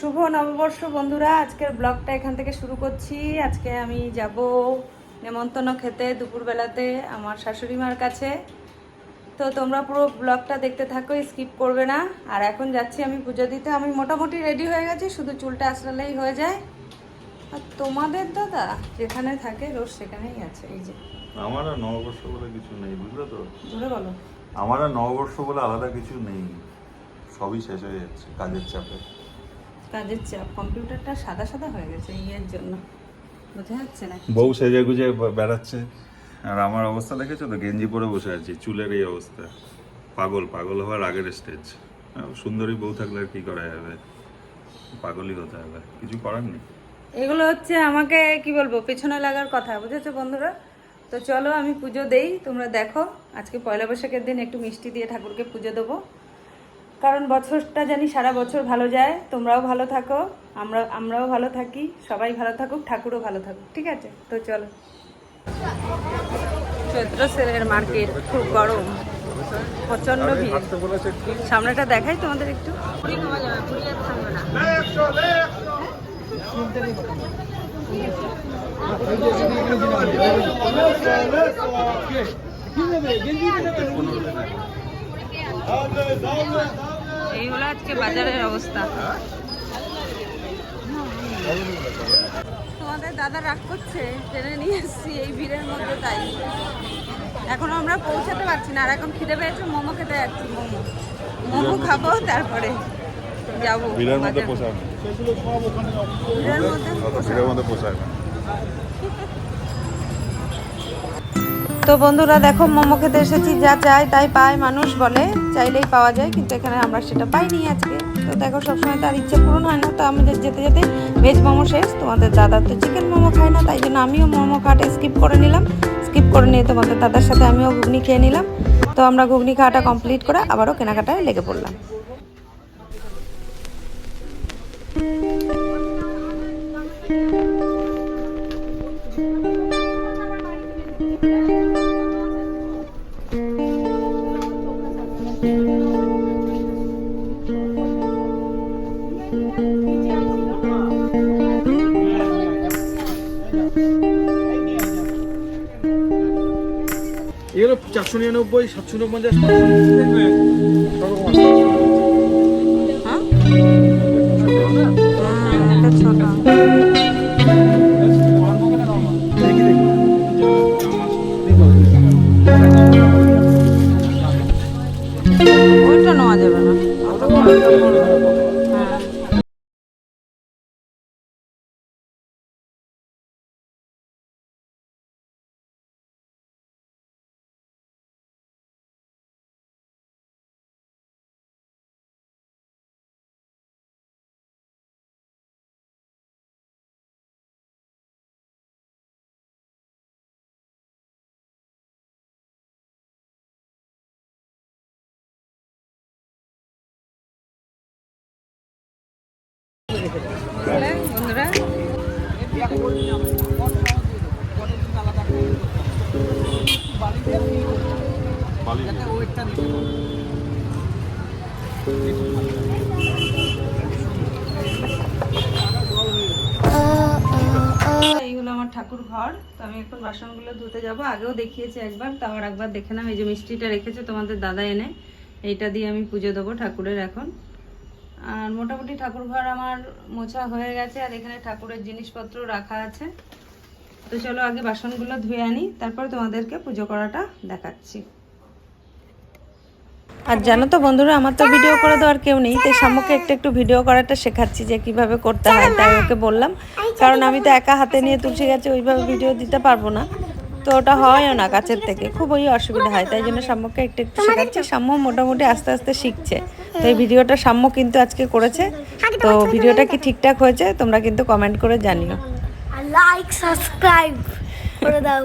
শুভ নববর্ষ বন্ধুরা। আজকের ব্লগটা এখান থেকে শুরু করছি। আজকে আমি যাব নেমন্তন্ন খেতে দুপুরবেলাতে আমার শাশুড়ি মার কাছে। তো তোমরা পুরো ব্লগটা দেখতে থাকো স্কিপ করবে না। আর এখন যাচ্ছি আমি পুজো দিতে। আমি মোটামুটি রেডি হয়ে গেছি শুধু চুলটা আসলেই হয়ে যায়। আর তোমাদের দাদা যেখানে থাকে রোজ সেখানেই আছে এই যে। আমার আর নববর্ষ বলে কিছু নেই বুঝলে তো? ধরে বলো। আমার আর নববর্ষ বলে আলাদা কিছু নেই। সবই শেষ হয়ে যাচ্ছে কাজের চাপে। কাজের চাপ কম্পিউটারটা সাদা সাদা হয়ে গেছে ইয়ের জন্য। বোঝা যাচ্ছে না বউ সেজে গুজে বেড়াচ্ছে। আর আমার অবস্থা দেখেছ তো? গেঞ্জি পরে বসে আছি চুলের এই অবস্থা। পাগল পাগল হওয়ার আগের স্টেজ সুন্দরী বউ থাকলে আর কি করা যাবে? পাগলই হতে হবে। কিছু করার নেই। এগুলো হচ্ছে আমাকে কি বলব পেছনে লাগার কথা বুঝেছ বন্ধুরা? তো চলো আমি পুজো দেই তোমরা দেখো। আজকে পয়লা বৈশাখের দিন একটু মিষ্টি দিয়ে ঠাকুরকে পুজো দেবো। কারণ বছরটা জানি সারা বছর ভালো যায় তোমরাও ভালো থাকো আমরা আমরাও ভালো থাকি সবাই ভালো থাকুক ঠাকুরও ভালো থাকুক ঠিক আছে? তো চলো। চৈত্র সেলের মার্কেট খুব গরম প্রচণ্ড ভিড়। সামনেটা দেখাই তোমাদের একটু। না এই হলো আজকে বাজারের অবস্থা। তোমাদের দাদা রাগ করছে ট্রেনে নিয়ে এসেছি এই ভিড়ের মধ্যে তাই। এখন আমরা পৌঁছাতে পারছি না আর এখন খিদে পেয়েছে মোমো খেতে যাচ্ছি মোমো। মোমো খাব তারপরে যাব ভিড়ের মধ্যে। পোষায় ভিড়ের মধ্যে অত ভিড়ের মধ্যে পোষায় না তো বন্ধুরা দেখো মোমো খেতে এসেছি, যা চাই তাই পায়, মানুষ বলে, চাইলেই পাওয়া যায়, কিন্তু এখানে আমরা সেটা পাইনি আজকে। তো দেখো সবসময় তার ইচ্ছে পূরণ হয় না, তো আমাদের যেতে যেতে ভেজ মোমো শেষ, তোমাদের দাদা তো চিকেন মোমো খায় না, তাই জন্য আমিও মোমো খাটা স্কিপ করে নিলাম। স্কিপ করে নিয়ে তোমাদের দাদার সাথে আমিও ঘুগনি খেয়ে নিলাম। তো আমরা ঘুগনি খাওয়াটা কমপ্লিট করে আবারও কেনাকাটায় লেগে পড়লাম। চারশো নিরানব্বই সাতশো উনপঞ্চাশ। হ্যাঁ? ঠাকুর ঘর তো আমি এখন বাসনগুলো ধুতে যাব। আগেও দেখিয়েছি একবার, তাও আর একবার দেখে নাম এই যে মিষ্টিটা রেখেছে তোমাদের দাদা এনে, এইটা দিয়ে আমি পুজো দেবো ঠাকুরের এখন। আর মোটামুটি ঠাকুর ঘর আমার মোছা হয়ে গেছে, আর এখানে ঠাকুরের জিনিসপত্র রাখা আছে। তো চলো আগে বাসনগুলো ধুয়ে আনি, তারপর তোমাদেরকে পুজো করাটা দেখাচ্ছি। আর জানো তো বন্ধুরা আমার তো ভিডিও করে দেওয়ার কেউ নেই তাই সাম্যকে একটু একটু ভিডিও করাটা শেখাচ্ছি যে কীভাবে করতে হয় তাই ওকে বললাম। কারণ আমি তো একা হাতে নিয়ে তুলসী গাছে ওইভাবে ভিডিও দিতে পারব না। তো ওটা হয়ও না গাছের থেকে খুবই অসুবিধা হয় তাই জন্য সাম্যকে একটু একটু শেখাচ্ছি। সাম্য মোটামুটি আস্তে আস্তে শিখছে। তো এই ভিডিওটা সাম্য কিন্তু আজকে করেছে। তো ভিডিওটা কি ঠিকঠাক হয়েছে তোমরা কিন্তু কমেন্ট করে জানিও। লাইক সাবস্ক্রাইব করে দাও।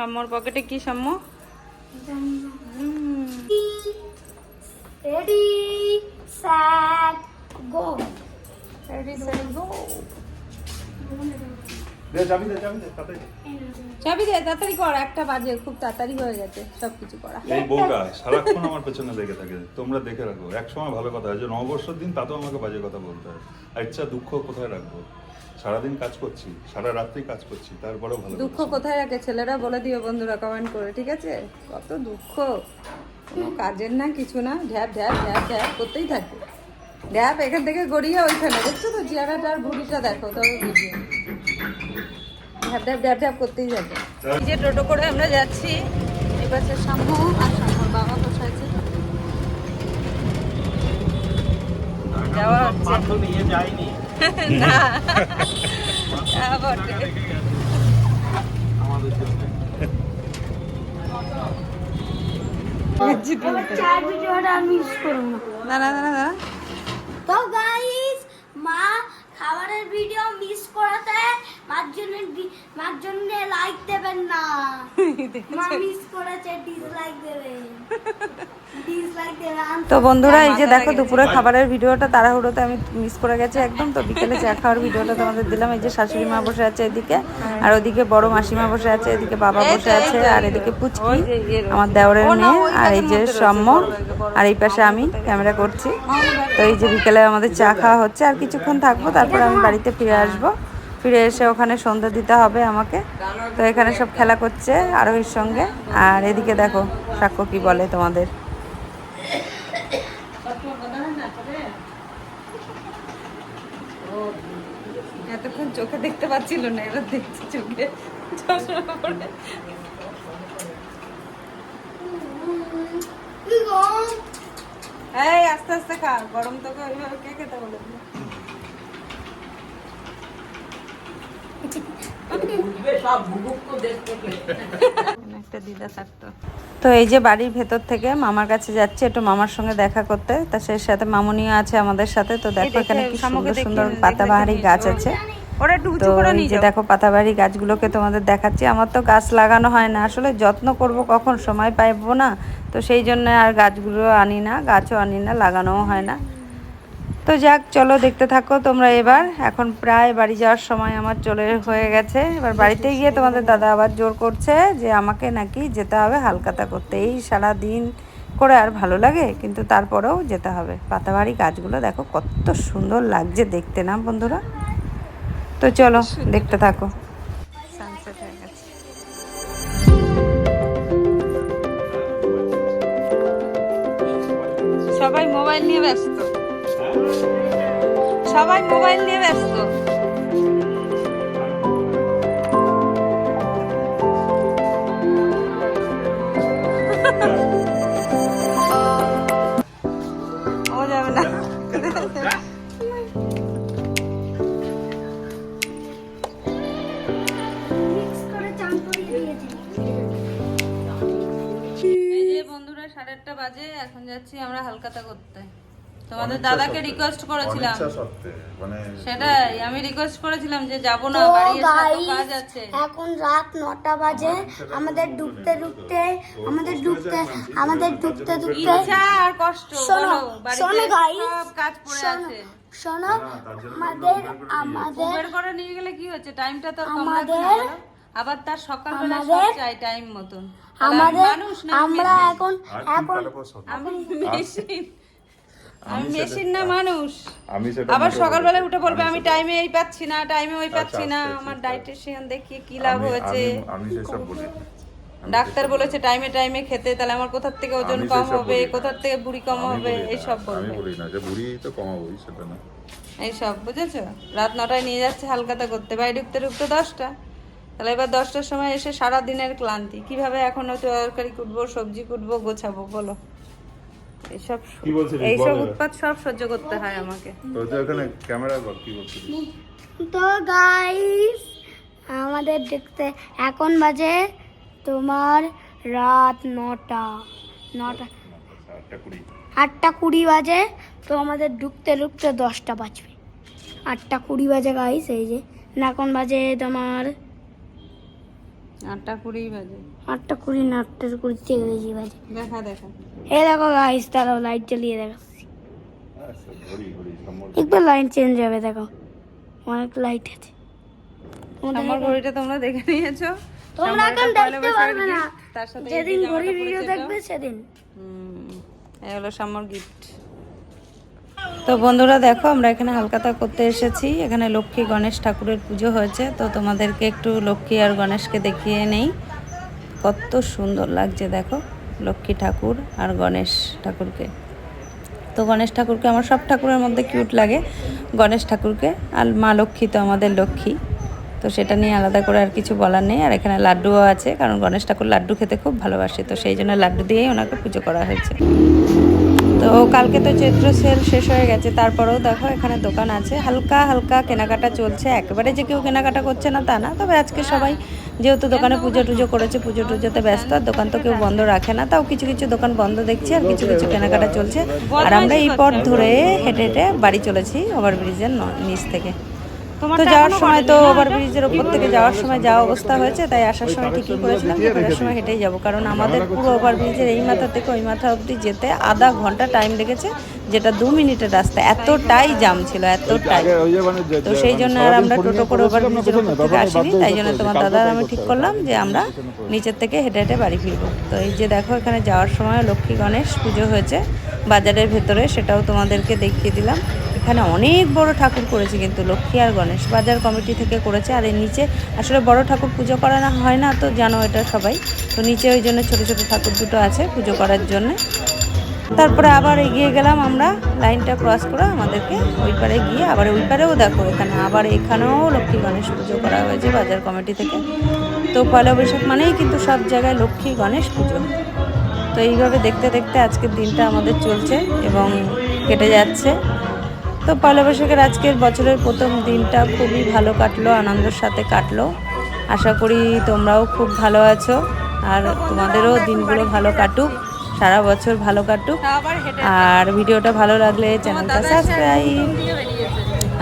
সাম্যর পকেটে কি সাম্য রেডি স্যাট গো দে চাবি দে চাবি দে তাড়াতাড়ি। কর একটা বাজে খুব তাড়াতাড়ি হয়ে গেছে সবকিছু করা। এই বউটা সারাক্ষণ আমার পেছনে লেগে থাকে তোমরা দেখে রাখো এক সময় ভালো কথা যে নববর্ষের দিন তাতেও আমাকে বাজে কথা বলতে হয়। আর ইচ্ছা দুঃখ কোথায় রাখব? সারাদিন কাজ করছি সারা রাত্রি কাজ করছি তারপরেও ভালো দুঃখ কোথায় রাখে? ছেলেরা বলে দিও বন্ধুরা কমেন্ট করে ঠিক আছে? কত দুঃখ। কোনো কাজের না কিছু না ঢ্যাপ ঢ্যাপ ঢ্যাপ ঢ্যাপ করতেই থাকে। ঢ্যাপ এখান থেকে গড়িয়ে ওইখানে দেখছ তো? চেহারাটা আর ভুড়িটা দেখো তবে ভিডিও ঢ্যাপ ঢ্যাপ ঢ্যাপ ঢ্যাপ করতেই থাকে। এই যে টোটো করে আমরা যাচ্ছি এই পাশে সাম্য আর সাম্যর বাবা বসে আছে। যাওয়া হচ্ছে। নিয়ে যাইনি। না। আমাদের জন্য। চার ভিডিওটা মিস করো না। না না না না না। তো গাইস মা খাবারের ভিডিও মিস করাতে জন্য দি- মার জন্য লাইক দেবেন না। মা মিস করেছে ডিসলাইক দেবেন তো বন্ধুরা এই যে দেখো দুপুরে খাবারের ভিডিওটা তাড়াহুড়োতে আমি মিস করে গেছি একদম তো বিকেলে চা খাওয়ার ভিডিওটা তোমাদের দিলাম। এই যে শাশুড়ি মা বসে আছে এদিকে আর ওদিকে বড় মাসিমা বসে আছে এদিকে বাবা বসে আছে আর এদিকে পুচকি আমার দেওরের মেয়ে আর এই যে সম্য আর এই পাশে আমি ক্যামেরা করছি। তো এই যে বিকেলে আমাদের চা খাওয়া হচ্ছে আর কিছুক্ষণ থাকব তারপর আমি বাড়িতে ফিরে আসব। ফিরে এসে ওখানে সন্ধ্যা দিতে হবে আমাকে। তো এখানে সব খেলা করছে আরোহীর সঙ্গে। আর এদিকে দেখো, সাক্ষ্য কি বলে তোমাদের। এতক্ষণ চোখে দেখতে পাচ্ছিল না, এবার দেখছি চোখে। এই, আস্তে আস্তে খা। গরম তোকে কে খেতে বলে দিল? এখানে একটা দিদা থাকতো তো এই যে বাড়ির ভেতর থেকে মামার কাছে যাচ্ছে একটু মামার সঙ্গে দেখা করতে। তা সে সাথে মামুনিও আছে আমাদের সাথে তো দেখো এখানে কি সুন্দর সুন্দর পাতাবাহারি গাছ আছে। তো এই যে দেখো পাতাবাড়ি গাছগুলোকে তোমাদের দেখাচ্ছি। আমার তো গাছ লাগানো হয় না আসলে যত্ন করব কখন সময় পাইবো না। তো সেই জন্য আর গাছগুলো আনি না গাছও আনি না লাগানোও হয় না। তো যাক চলো দেখতে থাকো তোমরা এবার। এখন প্রায় বাড়ি যাওয়ার সময় আমার চলে হয়ে গেছে। এবার বাড়িতে গিয়ে তোমাদের দাদা আবার জোর করছে যে আমাকে নাকি যেতে হবে হালকাতা করতে। এই সারা দিন করে আর ভালো লাগে কিন্তু তারপরেও যেতে হবে। পাতাবাড়ি গাছগুলো দেখো কত সুন্দর লাগছে দেখতে না বন্ধুরা? তো চলো দেখতে থাকো। সানসেট হয়ে গেছে। সবাই মোবাইল নিয়ে ব্যস্ত। সবাই মোবাইল নিয়ে ব্যস্ত। না। সাড়ে আটটা বাজে এখন যাচ্ছি আমরা হালকাতা করতে। তোমাদের দাদাকে রিকোয়েস্ট করেছিলাম। মানে সেটাই আমি রিকোয়েস্ট করেছিলাম যে যাব না তো বাড়ি কাজ আছে। এখন রাত নটা বাজে আমাদের ডুবতে ডুবতে আমাদের ডুবতে আমাদের ডুবতে ডুবতে। ইচ্ছা আর কষ্ট শোনো শোনো গাইস সব কাজ পড়ে শোনো আছে। শোনো আমাদের আমাদের উবের করে নিয়ে গেলে কি হচ্ছে? টাইমটা তো আর কম না আমাদের- আবার তার সকালবেলা সব চাই টাইম মতন। আমাদের মানুষ না আমরা এখন এখন। আমি মেশিন। আমি মেশিন না মানুষ। আমি সেটা আবার সকালবেলা উঠে বলবে আমি টাইমে এই পাচ্ছি না টাইমে ওই পাচ্ছি আচ্ছা, না আচ্ছা, আমার আচ্ছা। ডায়েটিশিয়ান দেখিয়ে কি লাভ হয়েছে। আমি- সেসব বলি ডাক্তার বলেছে টাইমে টাইমে খেতে তাহলে আমার কোথার থেকে ওজন কম হবে কোথার থেকে বুড়ি কম হবে? এইসব আমি বলি না যে বুড়ি তো কমাবোই সেটা না। এইসব বুঝেছ? রাত নটায় নিয়ে যাচ্ছে হালকাতা করতে বাড়ি ঢুকতে ঢুকতে দশটা। তাহলে এবার দশটার সময় এসে সারা দিনের ক্লান্তি। কীভাবে এখন তরকারি কুটবো সবজি কুটবো গোছাবো বলো। এইসব কি বলছিলিস? এইসব উৎপাত সব সহ্য করতে হয় আমাকে। তো ওখানে ক্যামেরা বল কি বলছিস? তো গাইস আমাদের দেখতে এখন বাজে তোমার রাত নটা। নটা। আটটা কুড়ি। বাজে তো আমাদের ঢুকতে ঢুকতে দশটা বাজবে। আটটা কুড়ি বাজে গাইস এই যে। না এখন বাজে তোমার আটটা কুড়ি বাজে। আটটা কুড়ি না আটটার কুড়ি থেকে বেশি বাজে। দেখা দেখা। এই দেখো গাইস তারাও লাইট জ্বালিয়ে দেখো ঘড়ি ঘড়ি সম্মর একবার লাইট চেঞ্জ হবে দেখো অনেক লাইট আছে আমার ঘড়িটা তোমরা দেখে নিয়েছো তোমরা এখন দেখতে পারবে না যেদিন ঘড়ির ভিডিও দেখবে সেদিন এই হলো গিফট তো বন্ধুরা দেখো আমরা এখানে হালকাতা করতে এসেছি। এখানে লক্ষ্মী গণেশ ঠাকুরের পুজো হয়েছে। তো তোমাদেরকে একটু লক্ষ্মী আর গণেশকে দেখিয়ে নেই। কত সুন্দর লাগছে দেখো। লক্ষ্মী ঠাকুর আর গণেশ ঠাকুরকে। তো গণেশ ঠাকুরকে আমার সব ঠাকুরের মধ্যে কিউট লাগে। গণেশ ঠাকুরকে আর মা লক্ষ্মী তো আমাদের লক্ষ্মী। তো সেটা নিয়ে আলাদা করে আর কিছু বলার নেই। আর এখানে লাড্ডুও আছে, কারণ গণেশ ঠাকুর লাড্ডু খেতে খুব ভালোবাসে, তো সেই জন্য লাড্ডু দিয়েই ওনাকে পুজো করা হয়েছে। তো কালকে তো চৈত্র সেল শেষ হয়ে গেছে, তারপরেও দেখো এখানে দোকান আছে। হালকা হালকা কেনাকাটা চলছে, একেবারে যে কেউ কেনাকাটা করছে না তা না, তবে আজকে সবাই যেহেতু দোকানে পুজো টুজো করেছে, পুজো টুজোতে ব্যস্ত, আর দোকান তো কেউ বন্ধ রাখে না। তাও কিছু কিছু দোকান বন্ধ দেখছি, আর কিছু কিছু কেনাকাটা চলছে। আর আমরা এই পথ ধরে হেঁটে হেঁটে বাড়ি চলেছি, ওভারব্রিজের নিচ থেকে। তো যাওয়ার সময় তো ওভারব্রিজের ওপর থেকে যাওয়ার সময় যাওয়া অবস্থা হয়েছে তাই আসার সময় ঠিকই করেছিলাম ফেরার সময় হেঁটেই যাব কারণ আমাদের পুরো ওভারব্রিজের এই মাথা থেকে ওই মাথা অবধি যেতে আধা ঘণ্টা টাইম লেগেছে যেটা দু মিনিটের রাস্তা এতটাই জাম ছিল এতটাই। তো সেই জন্য আর আমরা টোটো করে ওভারব্রিজের উপর থেকে আসিনি তাই জন্য তোমার দাদা আমি ঠিক করলাম যে আমরা নিচের থেকে হেঁটে হেঁটে বাড়ি ফিরবো। তো এই যে দেখো এখানে যাওয়ার সময় লক্ষ্মী গণেশ পুজো হয়েছে বাজারের ভেতরে সেটাও তোমাদেরকে দেখিয়ে দিলাম। এখানে অনেক বড় ঠাকুর করেছে কিন্তু লক্ষ্মী আর গণেশ বাজার কমিটি থেকে করেছে, আর এর নিচে আসলে বড় ঠাকুর পুজো করা না হয় না তো জানো এটা সবাই। তো নিচে ওই জন্য ছোটো ছোটো ঠাকুর দুটো আছে পুজো করার জন্য। তারপরে আবার এগিয়ে গেলাম আমরা, লাইনটা ক্রস করে আমাদেরকে ওই পারে গিয়ে আবার ওই পারেও দেখো এখানে আবার এখানেও লক্ষ্মী গণেশ পুজো করা হয়েছে বাজার কমিটি থেকে। তো পয়লা বৈশাখ মানেই কিন্তু সব জায়গায় লক্ষ্মী গণেশ পুজো। তো এইভাবে দেখতে দেখতে আজকের দিনটা আমাদের চলছে এবং কেটে যাচ্ছে। তো পয়লা বৈশাখের আজকের বছরের প্রথম দিনটা খুবই ভালো কাটলো আনন্দের সাথে কাটলো। আশা করি তোমরাও খুব ভালো আছো আর তোমাদেরও দিনগুলো ভালো কাটুক সারা বছর ভালো কাটুক। আর ভিডিওটা ভালো লাগলে চ্যানেলটা সাবস্ক্রাইব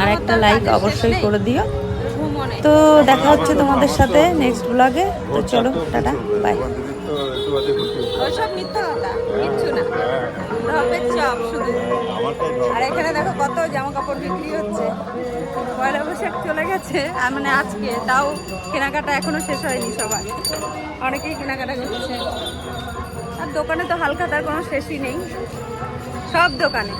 আর একটা লাইক অবশ্যই করে দিও। তো দেখা হচ্ছে তোমাদের সাথে নেক্সট ব্লগে তো চলো টাটা বাই ওইসব মিথ্যা কথা কিচ্ছু না। ঢপের চপ শুধু। আর এখানে দেখো কত জামা কাপড় বিক্রি হচ্ছে। পয়লা বৈশাখ চলে গেছে আর মানে আজকে তাও কেনাকাটা এখনও শেষ হয়নি সবার। অনেকেই কেনাকাটা করছে। আর দোকানে তো হালখাতার কোনো শেষই নেই। সব দোকানে।